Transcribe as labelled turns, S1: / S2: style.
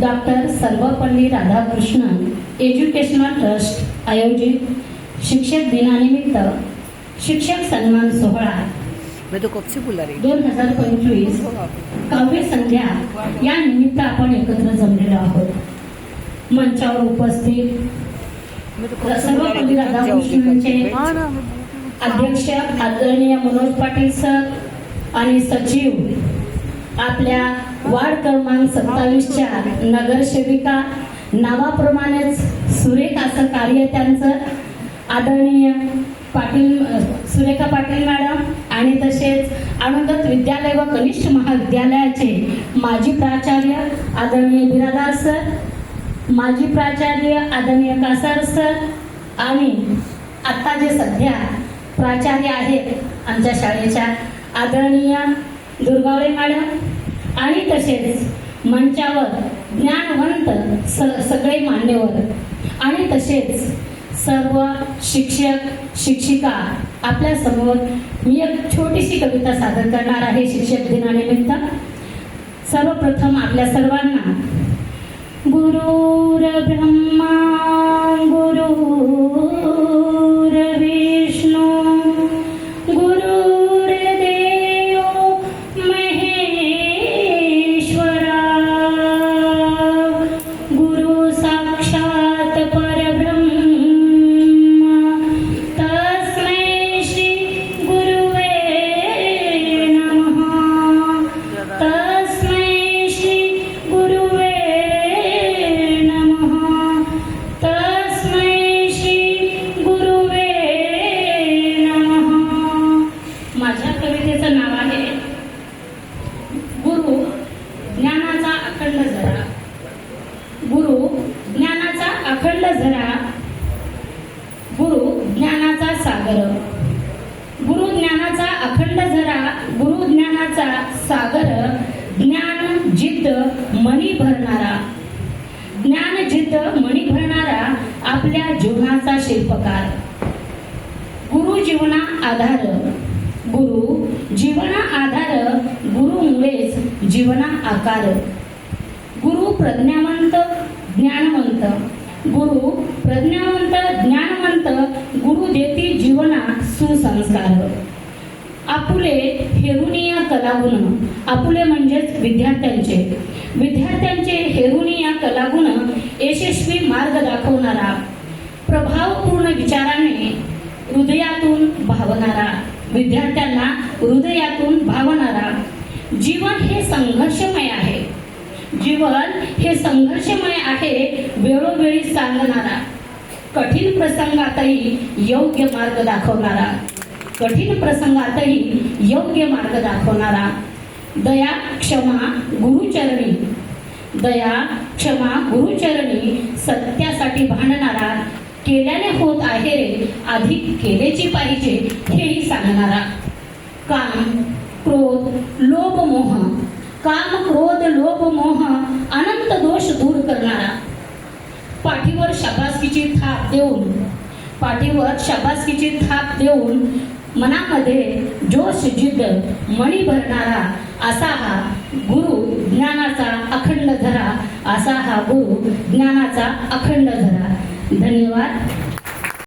S1: Doctor Sarvepalli Radhakrishnan educational trust आयोजित शिक्षक दिनानिमित्त शिक्षक सन्मान सोहळा दोन हजार पंचवीस काव्य संध्या या निमित्त आपण एकत्र जमलेलो आहोत. मंचावर उपस्थित सर्वपल्ली राधाकृष्णनचे अध्यक्ष आदरणीय मनोज पाटील सर आणि सचिव आपल्या वार्ड क्रमांक सत्तावीसच्या नगरसेविका नावाप्रमाणेच सुरेख असं कार्य त्यांचं. आदरणीय पाटील सुरेखा पाटील मॅडम आणि तसेच आनंदत विद्यालय व कनिष्ठ महाविद्यालयाचे माजी प्राचार्य आदरणीय बिरादार सर माजी प्राचार्य आदरणीय कासार सर आणि आत्ता जे सध्या प्राचार्य आहेत आमच्या शाळेच्या आदरणीय दुर्गावळे मॅडम आणि तसेच मंचावर ज्ञानवंत स सगळे मान्यवर. आणि तसेच सर्व शिक्षक शिक्षिका आपल्यासमोर मी एक छोटीशी कविता सादर करणार आहे शिक्षक दिनानिमित्त. सर्वप्रथम आपल्या सर्वांना गुरुर ब्रह्म कवितेचं नाव आहे. गुरु ज्ञानाचा अखंड झरा. गुरु ज्ञानाचा अखंड झरा. गुरु ज्ञानाचा सागर. गुरु ज्ञानाचा अखंड झरा. गुरु ज्ञानाचा सागर. ज्ञान जिद्द मणी भरणारा. ज्ञान जिद्द मणी भरणारा आपल्या जीवनाचा शिल्पकार. गुरु जीवना आधार. जीवना आधार गुरु मुळेच जीवना आकार. गुरु प्रज्ञावंत ज्ञानवंत. गुरु प्रज्ञावंत ज्ञानवंत गुरु देती जीवना सुसंस्कार. आपुले हेरुनिया कलागुण. आपुले म्हणजेच विद्यार्थ्यांचे. विद्यार्थ्यांचे हेरुनिया कलागुण यशस्वी मार्ग दाखवणारा प्रभावपूर्ण विचाराने हृदयातून भावणारा. विद्यार्थ्यांना हृदयातून भावणारा जीवन हे संघर्षमय आहे. जीवन हे संघर्षमय आहे वेळोवेळी सांगणारा. कठीण प्रसंगातही योग्य मार्ग दाखवणारा. कठीण प्रसंगातही योग्य मार्ग दाखवणारा. दया क्षमा गुरुचरणी. दया क्षमा गुरुचरणी सत्यासाठी भांडणारा केल्याने होत आहे रे. अधिक केलेची पाहिजे हेही सांगणारा. काम क्रोध लोभ मोह. काम क्रोध लोभ मोह अनंत दोष दूर करणारा. पाठीवर शाबासकीची थाप देऊन पाठीवर शाबासकीची थाप देऊन मनामध्ये जोश जिद्द मणी भरणारा असा हा गुरु ज्ञानाचा अखंड धरा असा हा गुरु ज्ञानाचा अखंड धरा. धन्यवाद